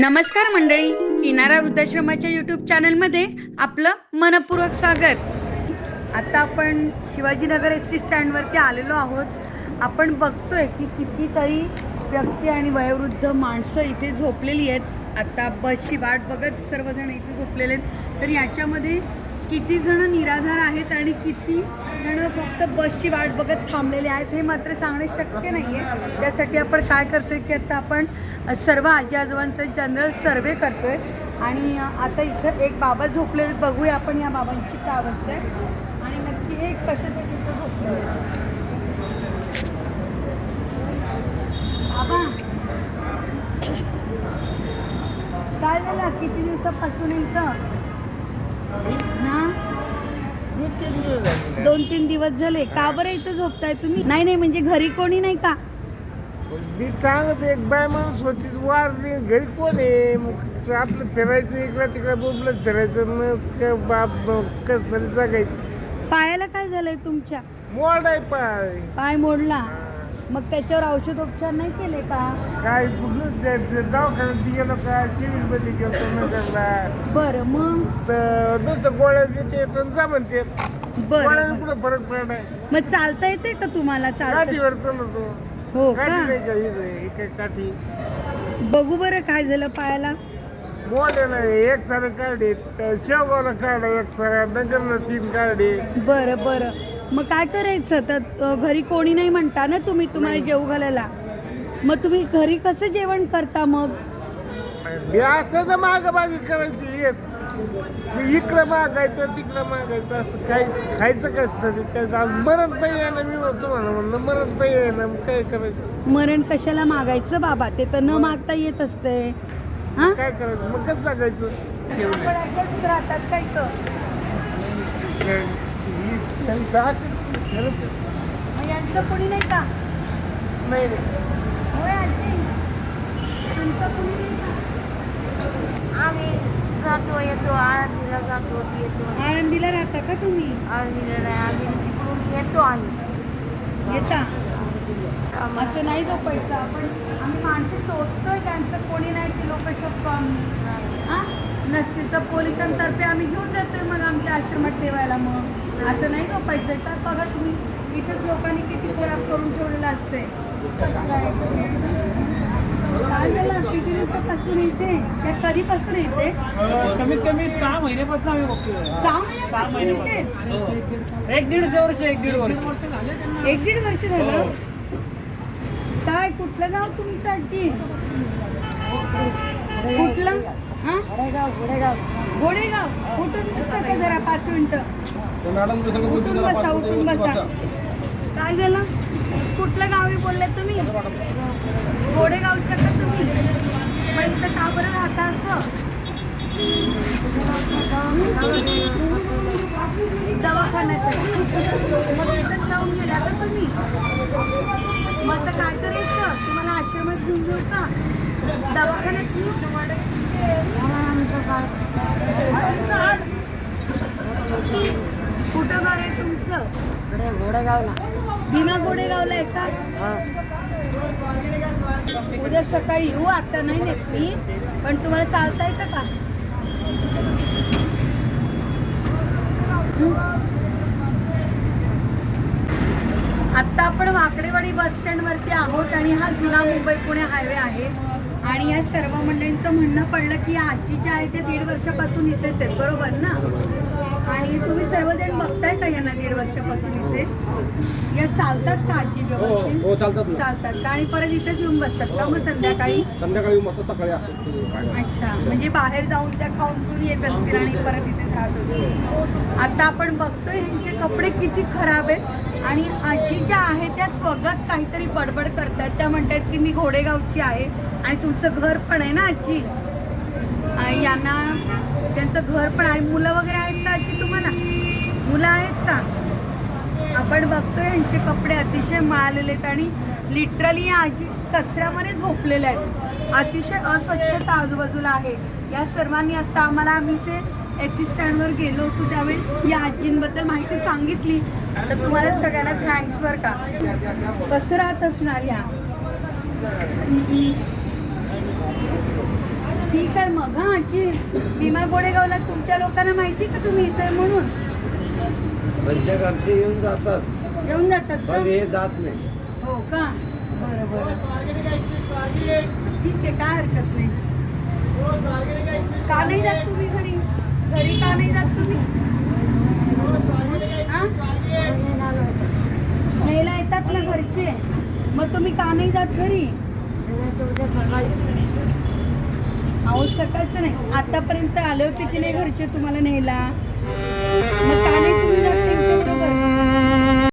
नमस्कार मंडळी किनारा वृद्धाश्रमाच्या यूट्यूब चॅनलमध्ये आपलं मनपूर्वक स्वागत. आता आपण शिवाजीनगर एस टी स्टँडवरती आलेलो आहोत. आपण बघतोय की कितीतरी व्यक्ती आणि वयोवृद्ध माणसं इथे झोपलेली आहेत. आता बसची वाट बघत सर्वजण इथे झोपलेले आहेत. तर याच्यामध्ये किती जण निराधार आहेत आणि किती जण फक्त बसची वाट बघत थांबलेले आहेत हे मात्र सांगणे शक्य नाही आहे त्यासाठी आपण काय करतोय की आता आपण सर्व आजी आजोबांचा जनरल सर्वे करतो आहे आणि आता इथं एक बाबा झोपलेले बघूया आपण या बाबांची काय अवस्था आहे. आणि नक्की हे कशासाठी इथं झोपलेले बाबा. काय झालं? किती दिवसापासून इथं? दोन तीन दिवस झाले. का बरं इथं झोपताय तुम्ही? नाही नाही म्हणजे घरी कोणी नाही का? मी सांगत एक बाय माणूस होती वारली. घरी कोण आहे? मग आपलं फिरायचं इकडं तिकडं बोबलं फिरायचं क- बाप कस तरी जगायचं. पायाला काय झालंय तुमच्या? मोड आहे पाय. पाय मोडला. मग त्याच्यावर औषधोपचार नाही केले का? काय कुठलं ते- ते दवाखान्यात गेलो का सिव्हिलमध्ये गेलो नगरला. बरं मग? तर नुसतं गोळ्या देते तर जा म्हणते. बरं गोळ्याने बरं. कुठं फरक पडलाय? मग चालता येते का तुम्हाला? चालता काठीवर चालतो. हो काठी का नाही का इथं? ही काय काठी बघू बरं काय झालं पायाला. एक सारे काढे. शेवगावला काढा एक साऱ्या नगरला तीन काढे. बरं बरं. मग काय करायचं? तर घरी कोणी नाही म्हणता ना तुम्ही तुम्हाला जेव घालायला. मग तुम्ही घरी कसं जेवण करता मग? मी असं तर मागामागी करायची येत. मी इकडं मागायचं तिकडं मागायचं असं काय खायचं कसं तरी काय आज मरण तर ना मी म्हणा म्हणलं मरण तर ना मग काय करायचं? मरण कशाला मागायचं बाबा? ते तर न मागता येत असते. हा? काय करायचं? मग कसं जगायचं? राहतात काय तर? मग यांचं कोणी नाही का? नाही. होय आजी? तुमचं कोणी नाही का? आम्ही जातो येतो आळंदीला जातो येतो. आळंदीला राहता का तुम्ही? आळंदीला नाही आम्ही तिकडून येतो आम्ही. येता? असं नाही झोपायचं आपण? आम्ही माणसं शोधतोय त्यांचं कोणी नाही ते लोक शोधतो आम्ही. हा? नसतील तर पोलिसांतर्फे आम्ही घेऊन जातोय मग आमच्या आश्रमात ठेवायला मग. असं नाही झोपायचं तर बघा तुम्ही इथंच लोकांनी किती खराब करून ठेवलेलं असते काय झालं किती दिवसापासून इथे? त्या कधीपासून इथे? कमीत कमी सहा महिन्यापासून आम्ही सहा महिन्यापासून इथेच? हो. एक दीडशे वर्ष एक दीड वर्ष. एक दीड वर्ष झालं? काय कुठलं गाव तुमचं आजी? कुठलं? हा? घोडेगाव कुठून जरा पाच मिनिटं? उठून बसा उठून बसा. काय झालं? कुठलं गावी बोलले तुम्ही? घोडेगावच्या का तुम्ही? मग इथं का बरं राहता असं? दवाखान्यासाठी मग इथंच राहून गेला का तुम्ही? मग आता काय करायचं? तुम्हाला आश्रमात घेऊन जाऊ का? दवाखान्यात नेऊ? कुठं गाव आहे तुमचं घोडेगावला. भीमा गोडेगावला आहे का? उद्या सकाळी येऊ आता नाही मी. पण तुम्हाला चालता येतं का? आत्ता आपण वाकडेवाडी बस स्टँड वरती आहोत आणि हा जुना मुंबई पुणे हायवे आहे. आणि या सर्व मंडळींचं म्हणणं पडलं की आजी ज्या आहे ते दीड वर्षापासून इथेच आहेत बरोबर ना? आणि तुम्ही सर्वजण बघताय का यांना दीड वर्षापासून इथे? या चालतात का आजी व्यवस्थित? हो चालतात चालतात का? आणि परत इथेच येऊन बसतात का मग संध्याकाळी? संध्याकाळी मग सकाळी अच्छा म्हणजे बाहेर जाऊन त्या खाऊन पिऊन येत असतील आणि परत इथे राहत असतील. आता आपण बघतोय ह्यांचे कपडे किती खराब आहेत. आणि आजी ज्या आहेत त्या स्वगत काहीतरी बडबड करतात. त्या म्हणतात की मी घोडेगावची आहे आणि तुमचं घर पण आहे ना आजी? आणि यांना त्यांचं घर पण आहे. मुलं वगैरे आहेत का आजी तुम्हाला? मुलं आहेत का? आपण बघतोय यांचे कपडे अतिशय माळलेले आहेत आणि लिटरली या आजी कचऱ्यामध्ये झोपलेल्या आहेत. अतिशय अस्वच्छता आजूबाजूला आहे. या सर्वांनी आता आम्हाला आम्ही ते एस स्टँडवर गेलो होतो त्यावेळेस या आजींबद्दल माहिती सांगितली. तर तुम्हाला सगळ्यांना थँक्स बरं का? कसं राहत असणार या? ठीक आहे मग हा की भीमा गोडेगावला तुमच्या लोकांना माहिती का तुम्ही इथे म्हणून? येऊन जातात. येऊन जातात पण हे जात नाही. हो का? बरं बरं. ठीक आहे काय हरकत नाही. का नाही जात तुम्ही? घरी का नाही जात तुम्ही? न्यायला येतात ना घरचे. मग तुम्ही का नाही जात घरी? अहो सकाळचं नाही. आतापर्यंत आले होते की नाही घरचे तुम्हाला न्यायला? मग का नाही